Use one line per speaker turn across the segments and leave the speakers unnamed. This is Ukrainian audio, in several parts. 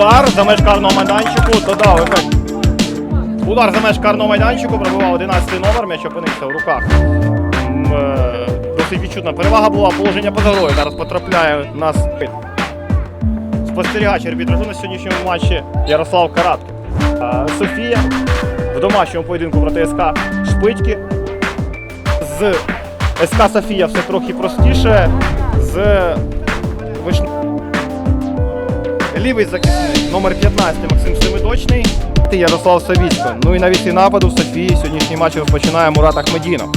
Удар за меж карного майданчику. Додав ефект. Удар за меж карного майданчику. Пробивав 11 номер. М'яч опинився в руках. Е, Досить відчутна перевага була. Положення поза грою. Зараз потрапляє в нас спостерігач арбітражу на сьогоднішньому матчі Ярослав Караткин. Е, Софія в домашньому поєдинку проти СК Шпитьки. З СК Софія все трохи простіше. З Вишн... Лівий захисник номер 15 Максим Семидочний. Ярослав Савіцько. Ну і на вісі нападу Софії сьогоднішній матч розпочинає Мурат Ахмедінов.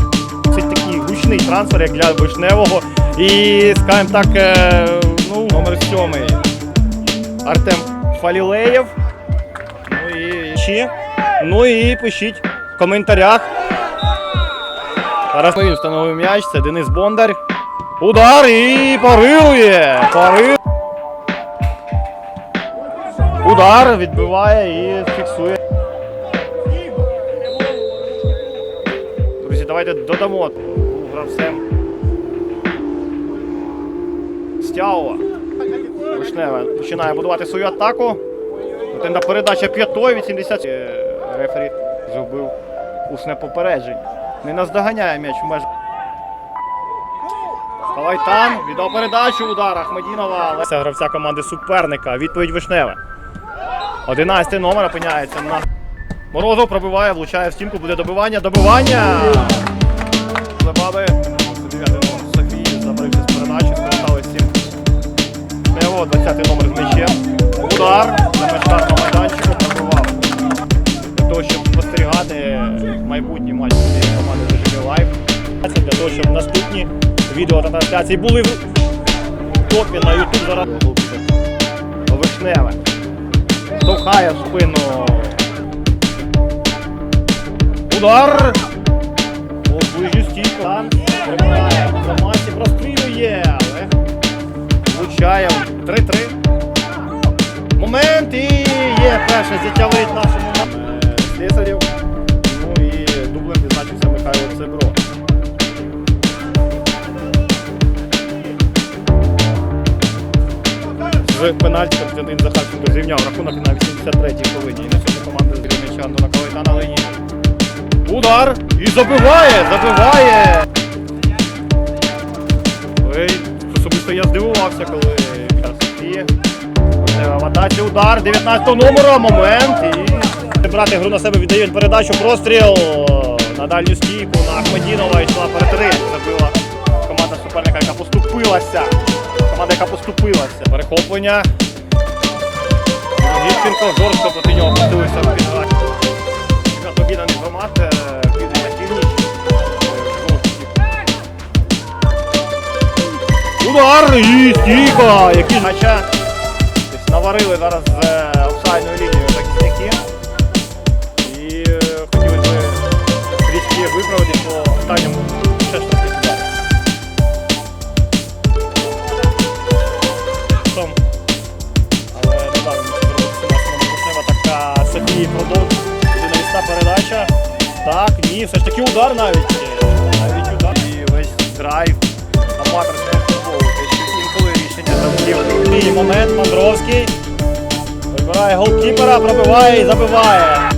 Це такий гучний трансфер, як для Вишневого. І, скажімо так, е, ну, номер 7 Артем Фалілеєв. Ну і ще. Ну і пишіть в коментарях. Зараз встановив м'яч, це Денис Бондар. Удар і парирує! Парирує. Удар відбиває і фіксує. Друзі, давайте додамо гравцем. Стяова. Вишнева починає будувати свою атаку. Тенда передача п'ятої від 70. Е, Рефері зробив усне попередження. Не наздоганяє м'яч в межах. Калайтан віддав передачу удар Ахмедінова. Це гравця команди суперника. Відповідь Вишневе. 11 номер опиняється на. Морозов пробиває, влучає в стінку, буде добивання. Добивання! Лебаби. 9 номер Софії забрився з передачі, скористалися цим. Нево, 20 номер з м'ячем. Удар за мечтарного майданчику пробивав. Для того, щоб спостерігати майбутні матчі цієї команди в режимі лайв. Для того, щоб наступні відео та трансляції були в топі на YouTube зараз. Вишневе. Штовхає в спину. Удар! Стійку. Тан прибирає за масі, прострілює, але влучає. 3-3. Момент і є перше зіття воріт нашому е, слесарів. Ну і дублем відзначився Михайло Цебро. З пенальті Костянтин Захарченко зрівняв рахунок на 83-й хвилині. І на сьогодні з м'яча Антона Калайтана линії. Удар! І забиває! Забиває! Ой, особисто я здивувався, коли час Софії. Е, удар 19 номера, момент і брати гру на себе віддає передачу, простріл на дальню стійку на Ахмедінова йшла перед. Забила команда суперника, яка поступилася. Команда, яка поступилася. Перехоплення. Гірченко жорстко проти нього поступився в підграті. Обіданий формат е, південь на північ. Е. Удар і стійка! Які ж м'яча. Наварили зараз з е, офсайдною лінією Так, все ж таки удар навіть. Навіть удар. І весь драйв аматорського футболу. Те, що інколи рішення завжди. І момент Мандровський. Вибирає голкіпера, пробиває і забиває.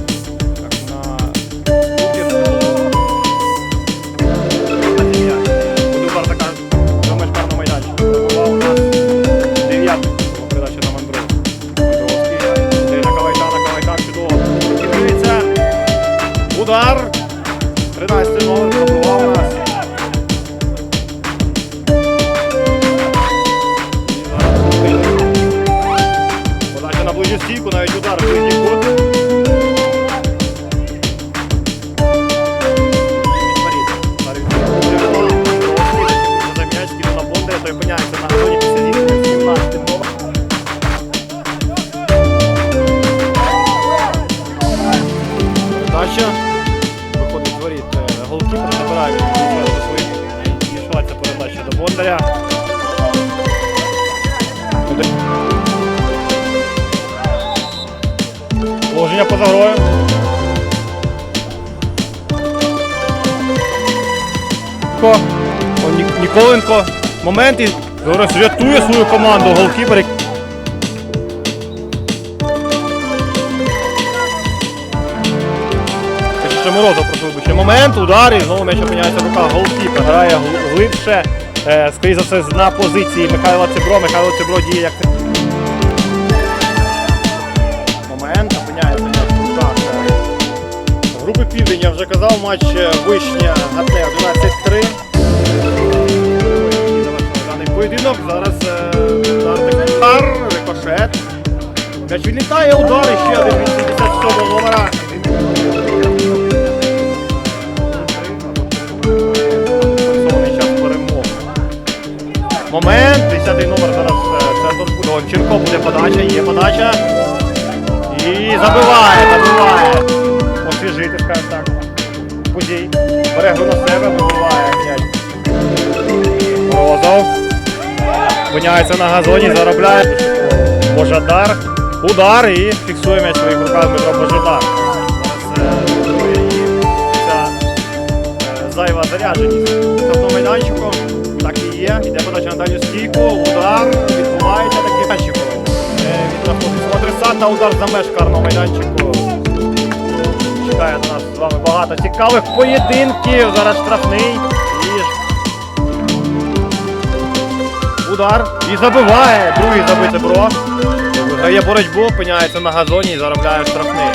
туди. по поза грою. Ніколенко. Момент і зараз рятує свою команду голкіпер. Ще Морозов, прошу вибачте. Момент, удар і знову м'яч опиняється в руках. Голкіпер грає глибше. Е, скоріше за все, на позиції Михайла Цибро. Михайло Цибро діє як момент, опиняється в руках. е, Групи Південь, я вже казав, матч е, Вишня Гатне 11-3. Даний поєдинок. Зараз е, удар удар, рикошет. М'яч відлітає, удар ще один від 77 номера. Момент, 10 номер зараз е, центр Донченко, буде подача, є подача. І забиває, забиває. Освіжити, скажімо так. Подій. Бере гру на себе, вибиває м'яч. Морозов. Опиняється на газоні, заробляє. Божадар. Удар і фіксує м'яч своїх руках Дмитро Божадар. Е, е, зайва зарядженість. Тобто майданчиком є. Подача на дальню стійку. Удар відбувається такий майданчику. Е, Від знаходиться адресата. Удар за меж карного майданчику. Чекає на нас з вами багато цікавих поєдинків. Зараз штрафний. І Удар. І забиває. Другий забите бро. Виграє боротьбу, опиняється на газоні і заробляє штрафний.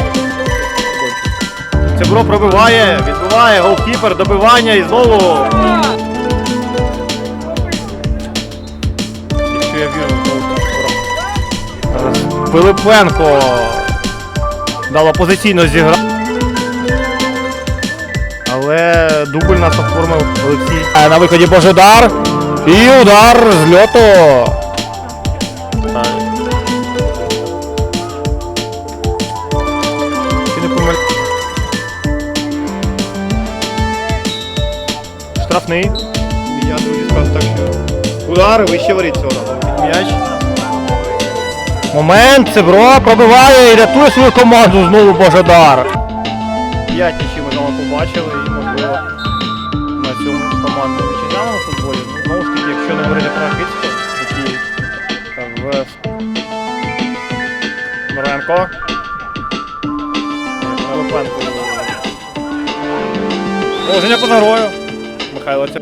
Цебро пробиває, відбиває голкіпер, добивання і знову. Я Пилипенко дало позиційно зіграв. Але дубль нас оформив Олексій. Е, На виході Божедар. І удар з льоту. Штрафний. Удар вище воріт цього. М'яч. Момент, Цебро пробиває і рятує свою команду знову Божедар. П'ять нічі ми знову побачили і можливо на цьому команду вітчизняному футболі. Ну, знову ж таки, якщо не говорити про Гицько, який в Норенко. Липенко. Положення поза грою. Михайло Ця-